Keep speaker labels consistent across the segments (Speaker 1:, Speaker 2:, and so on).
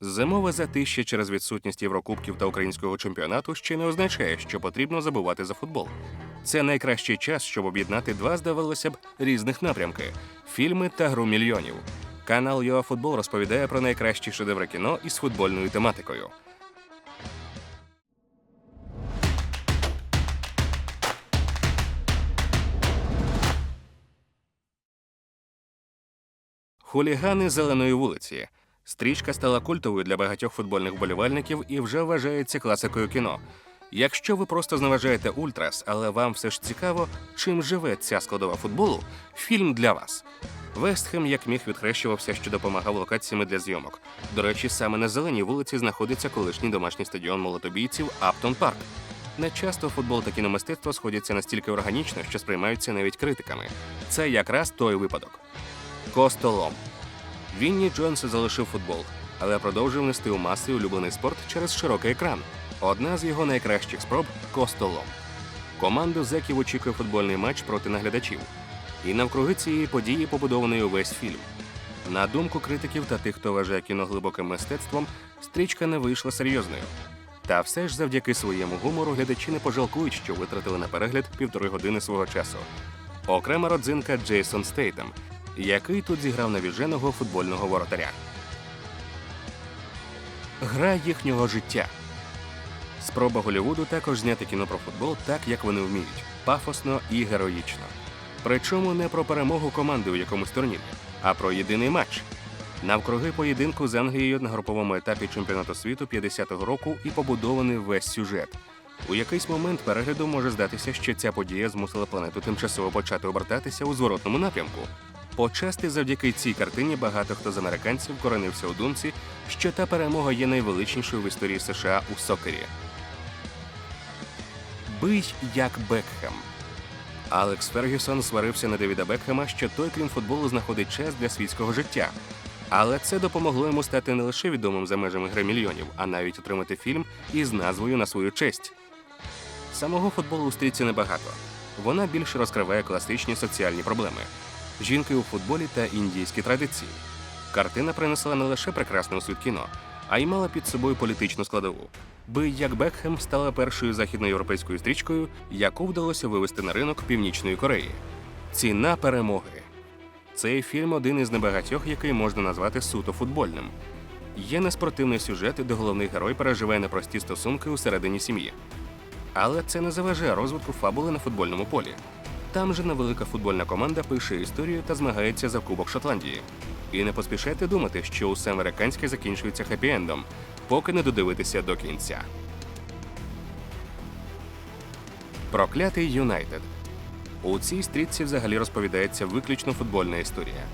Speaker 1: Зимове затище через відсутність Єврокубків та українського чемпіонату ще не означає, що потрібно забувати за футбол. Це найкращий час, щоб об'єднати два, здавалося б, різних напрямки фільми та гру мільйонів. Канал ЮАФутбол розповідає про найкращі шедеври кіно із футбольною тематикою. Хулігани зеленої вулиці. Стрічка стала культовою для багатьох футбольних вболівальників і вже вважається класикою кіно. Якщо ви просто зневажаєте ультрас, але вам все ж цікаво, чим живе ця складова футболу, фільм для вас. Вестхем як міг відхрещувався, що допомагав локаціями для зйомок. До речі, саме на зеленій вулиці знаходиться колишній домашній стадіон молотобійців Аптон Парк. Не часто футбол та кіномистецтво сходяться настільки органічно, що сприймаються навіть критиками. Це якраз той випадок. Костолом. Вінні Джонс залишив футбол, але продовжив нести у маси улюблений спорт через широкий екран. Одна з його найкращих спроб костолом. Команду зеків очікує футбольний матч проти наглядачів. І навкруги цієї події побудований увесь фільм. На думку критиків та тих, хто вважає кіно глибоким мистецтвом, стрічка не вийшла серйозною. Та все ж завдяки своєму гумору глядачі не пожалкують, що витратили на перегляд півтори години свого часу. Окрема родзинка Джейсон Стейтем, який тут зіграв навіженого футбольного воротаря. Гра їхнього життя. Спроба Голлівуду також зняти кіно про футбол так, як вони вміють, пафосно і героїчно. Причому не про перемогу команди у якомусь турнірі, а про єдиний матч. Навкруги поєдинку з Англією на груповому етапі чемпіонату світу 50-го року і побудований весь сюжет. У якийсь момент перегляду може здатися, що ця подія змусила планету тимчасово почати обертатися у зворотному напрямку. Почасти завдяки цій картині багато хто з американців коренився у думці, що та перемога є найвеличнішою в історії США у сокері. Бий як Бекхем. Алекс Фергюсон сварився на Девіда Бекхема, що той, крім футболу, знаходить час для світського життя. Але це допомогло йому стати не лише відомим за межами гри мільйонів, а навіть отримати фільм із назвою на свою честь. Самого футболу у стрічці небагато. Вона більше розкриває класичні соціальні проблеми жінки у футболі та індійські традиції. Картина принесла не лише прекрасне у світ кіно, а й мала під собою політичну складову. Бий як Бекхем стала першою західноєвропейською стрічкою, яку вдалося вивести на ринок Північної Кореї. Ціна перемоги. Цей фільм один із небагатьох, який можна назвати суто футбольним. Є неспортивний сюжет, де головний герой переживає непрості стосунки усередині сім'ї. Але це не заважає розвитку фабули на футбольному полі. Там же невелика футбольна команда пише історію та змагається за Кубок Шотландії. І не поспішайте думати, що усе американське закінчується хеппі-ендом, поки не додивитися до кінця. Проклятий Юнайтед. У цій стрітці взагалі розповідається виключно футбольна історія.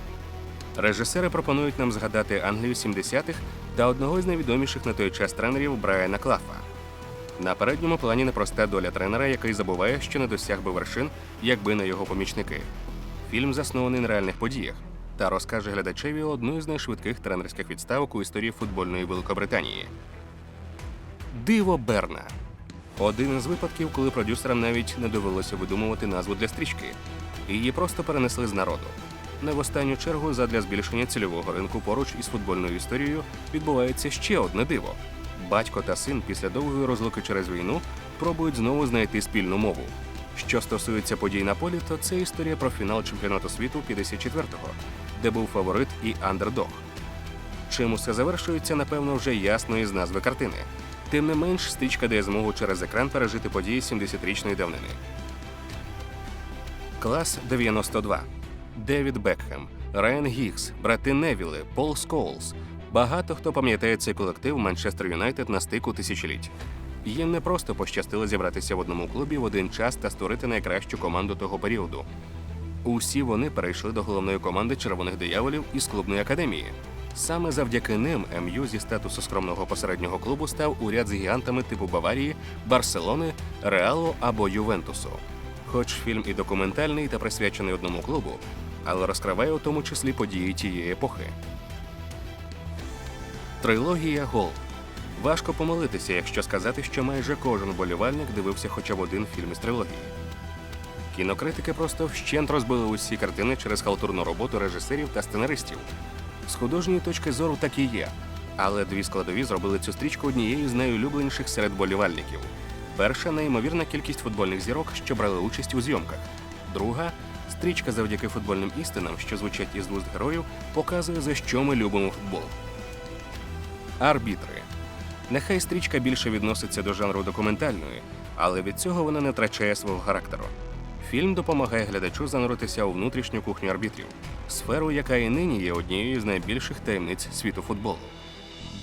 Speaker 1: Режисери пропонують нам згадати Англію 70-х та одного з найвідоміших на той час тренерів Брайана Клафа. На передньому плані непроста доля тренера, який забуває, що не досяг би вершин, якби не його помічники. Фільм заснований на реальних подіях та розкаже глядачеві одну з найшвидких тренерських відставок у історії футбольної Великобританії. Диво Берна. Один із випадків, коли продюсерам навіть не довелося видумувати назву для стрічки. Її просто перенесли з народу. Не в останню чергу, задля збільшення цільового ринку поруч із футбольною історією відбувається ще одне диво. Батько та син після довгої розлуки через війну пробують знову знайти спільну мову. Що стосується подій на полі, то це історія про фінал чемпіонату світу 54-го, де був фаворит і андердог. Чим усе завершується, напевно, вже ясно із назви картини. Тим не менш, стичка дає змогу через екран пережити події 70-річної давнини. Клас 92. Девід Бекхем, Райан Гіггс, брати Невіли, Пол Скоулс. Багато хто пам'ятає цей колектив Манчестер Юнайтед на стику тисячоліть. Їм не просто пощастило зібратися в одному клубі в один час та створити найкращу команду того періоду. Усі вони перейшли до головної команди червоних дияволів із клубної академії. Саме завдяки ним МЮ зі статусу скромного посереднього клубу став у ряд з гігантами типу Баварії, Барселони, Реалу або Ювентусу. Хоч фільм і документальний та присвячений одному клубу, але розкриває у тому числі події тієї епохи. Трилогія Гол. Важко помилитися, якщо сказати, що майже кожен болівальник дивився хоча б один фільм із трилогії. Кінокритики просто вщент розбили усі картини через халтурну роботу режисерів та сценаристів. З художньої точки зору так і є. Але дві складові зробили цю стрічку однією з найулюбленіших серед болівальників. Перша неймовірна кількість футбольних зірок, що брали участь у зйомках. Друга стрічка завдяки футбольним істинам, що звучать із вуст героїв, показує за що ми любимо футбол. Арбітри. Нехай стрічка більше відноситься до жанру документальної, але від цього вона не втрачає свого характеру. Фільм допомагає глядачу зануритися у внутрішню кухню арбітрів, сферу, яка і нині є однією з найбільших таємниць світу футболу.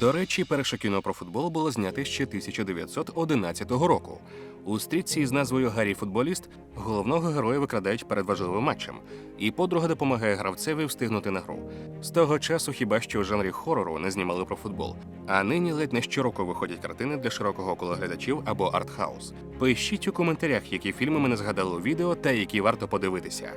Speaker 1: До речі, перше кіно про футбол було знято ще 1911 року. У стрічці з назвою Гаррі футболіст головного героя викрадають перед важливим матчем, і подруга допомагає гравцеві встигнути на гру. З того часу хіба що у жанрі хорору не знімали про футбол. А нині ледь не щороку виходять картини для широкого кола глядачів або артхаус. Пишіть у коментарях, які фільми ми не згадали у відео та які варто подивитися.